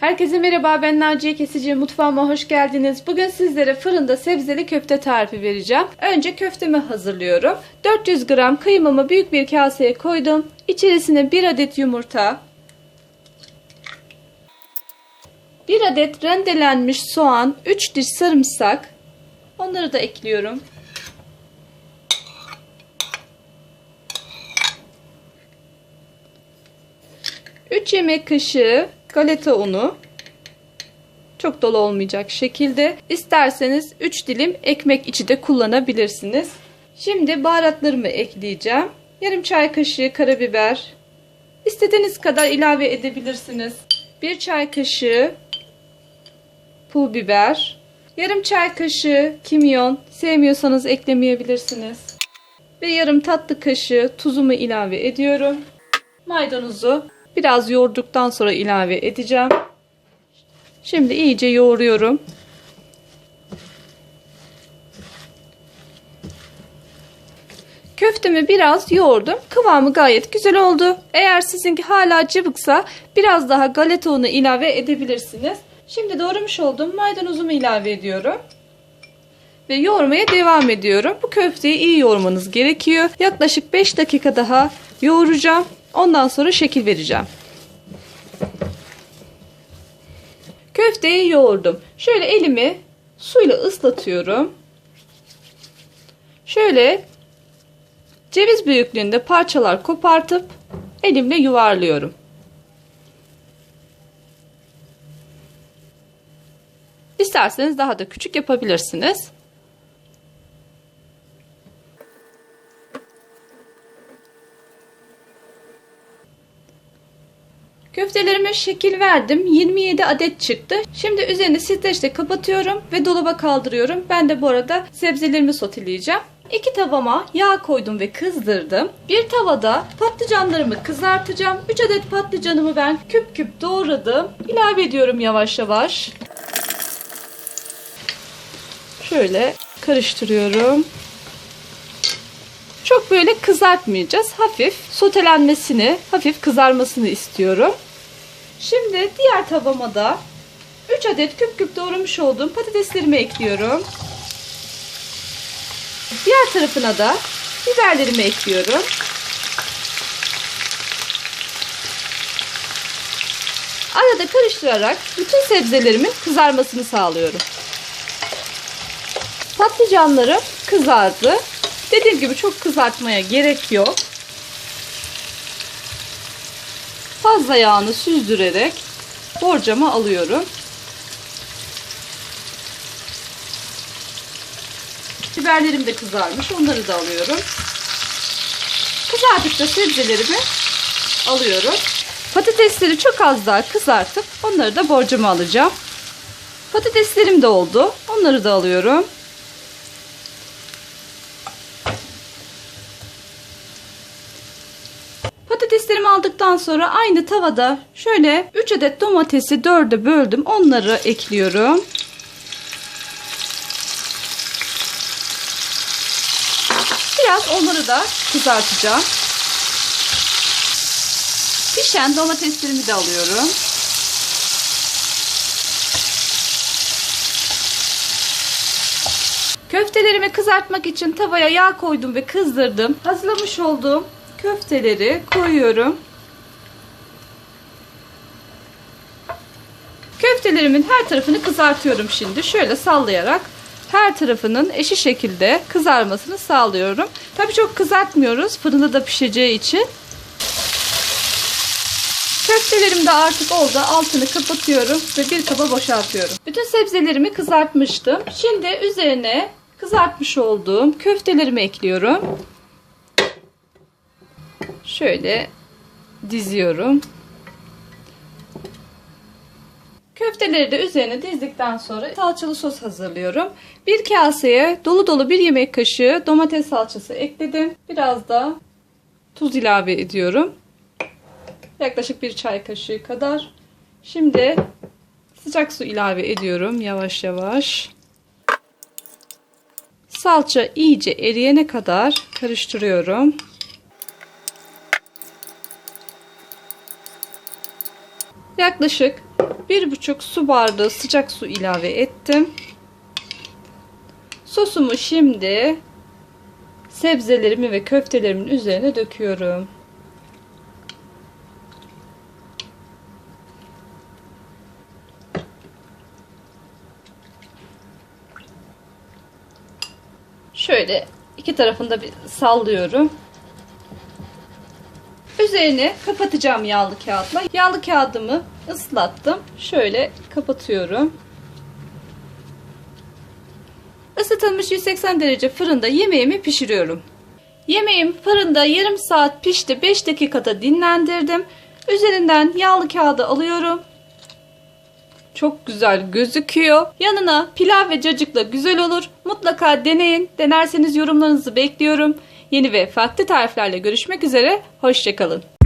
Herkese merhaba ben Naciye Kesici mutfağıma hoş geldiniz. Bugün sizlere fırında sebzeli köfte tarifi vereceğim. Önce köftemi hazırlıyorum. 400 gram kıymamı büyük bir kaseye koydum. İçerisine 1 adet yumurta, 1 adet rendelenmiş soğan, 3 diş sarımsak. Onları da ekliyorum. Üç yemek kaşığı galeta unu. Çok dolu olmayacak şekilde. İsterseniz 3 dilim ekmek içi de kullanabilirsiniz. Şimdi baharatlarımı ekleyeceğim. Yarım çay kaşığı karabiber. İstediğiniz kadar ilave edebilirsiniz. 1 çay kaşığı pul biber. Yarım çay kaşığı kimyon. Sevmiyorsanız eklemeyebilirsiniz. Ve yarım tatlı kaşığı tuzumu ilave ediyorum. Maydanozu biraz yoğurduktan sonra ilave edeceğim. Şimdi iyice yoğuruyorum. Köftemi biraz yoğurdum. Kıvamı gayet güzel oldu. Eğer sizinki hala cıvıksa biraz daha galeta unu ilave edebilirsiniz. Şimdi doğramış olduğum maydanozumu ilave ediyorum. Ve yoğurmaya devam ediyorum. Bu köfteyi iyi yoğurmanız gerekiyor. Yaklaşık 5 dakika daha yoğuracağım. Ondan sonra şekil vereceğim. Köfteyi yoğurdum. Şöyle elimi suyla ıslatıyorum. Şöyle ceviz büyüklüğünde parçalar kopartıp elimle yuvarlıyorum. İsterseniz daha da küçük yapabilirsiniz. Köftelerime şekil verdim. 27 adet çıktı. Şimdi üzerini streçle kapatıyorum ve dolaba kaldırıyorum. Ben de bu arada sebzelerimi soteleyeceğim. İki tavama yağ koydum ve kızdırdım. Bir tavada patlıcanlarımı kızartacağım. 3 adet patlıcanımı ben küp küp doğradım. İlave ediyorum yavaş yavaş. Şöyle karıştırıyorum. Çok böyle kızartmayacağız. Hafif sotelenmesini, hafif kızarmasını istiyorum. Şimdi diğer tavama da 3 adet küp küp doğramış olduğum patateslerimi ekliyorum. Diğer tarafına da biberlerimi ekliyorum. Arada karıştırarak bütün sebzelerimin kızarmasını sağlıyorum. Patlıcanlarım kızardı. Dediğim gibi çok kızartmaya gerek yok. Fazla yağını süzdürerek borcama alıyorum. Biberlerim de kızarmış. Onları da alıyorum. Kızardıkça sebzelerimi alıyorum. Patatesleri çok az daha kızartıp onları da borcama alacağım. Patateslerim de oldu. Onları da alıyorum. Patateslerimi aldıktan sonra aynı tavada şöyle 3 adet domatesi 4'e böldüm. Onları ekliyorum. Biraz onları da kızartacağım. Pişen domateslerimi de alıyorum. Köftelerimi kızartmak için tavaya yağ koydum ve kızdırdım. Hazırlamış olduğum köfteleri koyuyorum. Köftelerimin her tarafını kızartıyorum şimdi. Şöyle sallayarak her tarafının eşit şekilde kızarmasını sağlıyorum. Tabii çok kızartmıyoruz. Fırında da pişeceği için. Köftelerim de artık oldu. Altını kapatıyorum ve bir kaba boşaltıyorum. Bütün sebzelerimi kızartmıştım. Şimdi üzerine kızartmış olduğum köftelerimi ekliyorum. Şöyle diziyorum. Köfteleri de üzerine dizdikten sonra salçalı sos hazırlıyorum. Bir kaseye dolu dolu bir yemek kaşığı domates salçası ekledim. Biraz da tuz ilave ediyorum. Yaklaşık bir çay kaşığı kadar. Şimdi sıcak su ilave ediyorum yavaş yavaş. Salça iyice eriyene kadar karıştırıyorum. Yaklaşık 1,5 su bardağı sıcak su ilave ettim. Sosumu şimdi sebzelerimi ve köftelerimin üzerine döküyorum. Şöyle iki tarafında bir sallıyorum. Üzerine kapatacağım yağlı kağıtla. Yağlı kağıdımı ıslattım. Şöyle kapatıyorum. Isıtılmış 180 derece fırında yemeğimi pişiriyorum. Yemeğim fırında yarım saat pişti. 5 dakikada dinlendirdim. Üzerinden yağlı kağıdı alıyorum. Çok güzel gözüküyor. Yanına pilav ve cacıkla güzel olur. Mutlaka deneyin. Denerseniz yorumlarınızı bekliyorum. Yeni ve farklı tariflerle görüşmek üzere. Hoşçakalın.